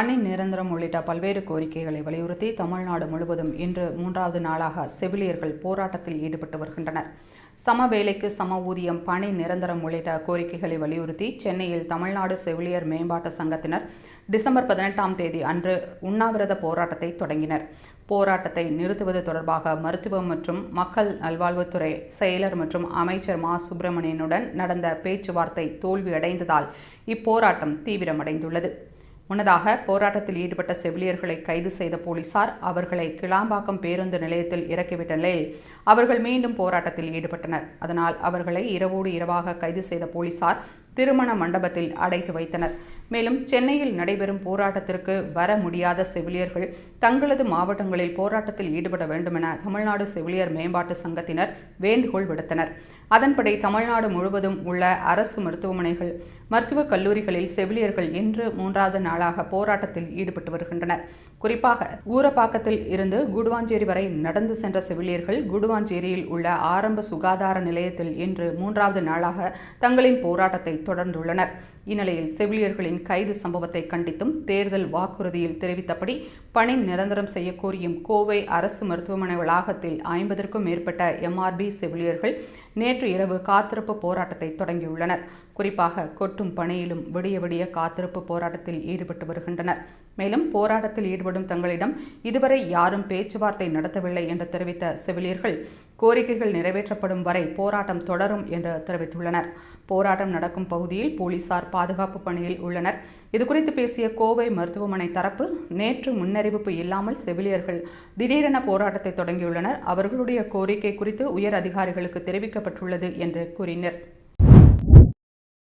பணி நிரந்தரம் உள்ளிட்ட பல்வேறு கோரிக்கைகளை வலியுறுத்தி தமிழ்நாடு முழுவதும் இன்று மூன்றாவது நாளாக செவிலியர்கள் போராட்டத்தில் ஈடுபட்டு வருகின்றனர். சம வேலைக்கு சம ஊதியம் பணி நிரந்தரம் உள்ளிட்ட கோரிக்கைகளை வலியுறுத்தி சென்னையில் தமிழ்நாடு செவிலியர் மேம்பாட்டு சங்கத்தினர் டிசம்பர் பதினெட்டாம் தேதி அன்று உண்ணாவிரத போராட்டத்தை தொடங்கினர். போராட்டத்தை நிறுத்துவது தொடர்பாக மருத்துவம் மற்றும் மக்கள் நல்வாழ்வுத்துறை செயலர் மற்றும் அமைச்சர் மா. சுப்பிரமணியனுடன் நடந்த பேச்சுவார்த்தை தோல்வியடைந்ததால் இப்போராட்டம் தீவிரமடைந்துள்ளது. முன்னதாக போராட்டத்தில் ஈடுபட்ட செவிலியர்களை கைது செய்த போலீசார் அவர்களை கிளாம்பாக்கம் பேருந்து நிலையத்தில் இறக்கிவிட்ட நிலையில் அவர்கள் மீண்டும் போராட்டத்தில் ஈடுபட்டனர். அதனால் அவர்களை இரவோடு இரவாக கைது செய்த போலீசார் திருமண மண்டபத்தில் அடைத்து வைத்தனர். மேலும் சென்னையில் நடைபெறும் போராட்டத்திற்கு வர முடியாத செவிலியர்கள் தங்களது மாவட்டங்களில் போராட்டத்தில் ஈடுபட வேண்டுமென தமிழ்நாடு செவிலியர் மேம்பாட்டு சங்கத்தினர் வேண்டுகோள் விடுத்தனர். அதன்படி தமிழ்நாடு முழுவதும் உள்ள அரசு மருத்துவமனைகள் மருத்துவக் கல்லூரிகளில் செவிலியர்கள் இன்று மூன்றாவது நாளாக போராட்டத்தில் ஈடுபட்டு வருகின்றனர். குறிப்பாக ஊரப்பாக்கத்தில் இருந்து குடுவாஞ்சேரி வரை நடந்து சென்ற செவிலியர்கள் குடுவாஞ்சேரியில் உள்ள ஆரம்ப சுகாதார நிலையத்தில் இன்று மூன்றாவது நாளாக தங்களின் போராட்டத்தை தொடர்ந்துள்ளனர் இந்நிலையில் செவிலியர்களின் கைது சம்பவத்தை கண்டித்தும் தேர்தல் வாக்குறுதியில் தெரிவித்தபடி பணி நிரந்தரம் செய்யக்கோரியும் கோவை அரசு மருத்துவமனை வளாகத்தில் ஐம்பதற்கும் மேற்பட்ட எம்ஆர்பி செவிலியர்கள் நேற்று இரவு காத்திருப்பு போராட்டத்தை தொடங்கியுள்ளனர். குறிப்பாக கொட்டும் பணியிலும் விடிய விடிய காத்திருப்பு போராட்டத்தில் ஈடுபட்டு வருகின்றனர். மேலும் போராட்டத்தில் ஈடுபடும் தங்களிடம் இதுவரை யாரும் பேச்சுவார்த்தை நடத்தவில்லை என்று தெரிவித்த செவிலியர்கள் கோரிக்கைகள் நிறைவேற்றப்படும் வரை போராட்டம் தொடரும் என்று தெரிவித்துள்ளனர். போராட்டம் நடக்கும் பகுதியில் போலீசார் பாதுகாப்பு பணியில் உள்ளனர். இதுகுறித்து பேசிய கோவை மருத்துவமனை தரப்பு நேற்று முன்னறிவிப்பு இல்லாமல் செவிலியர்கள் திடீரென போராட்டத்தை தொடங்கியுள்ளனர். அவர்களுடைய கோரிக்கை குறித்து உயர் அதிகாரிகளுக்கு தெரிவிக்கப்பட்டுள்ளது என்று கூறினர்.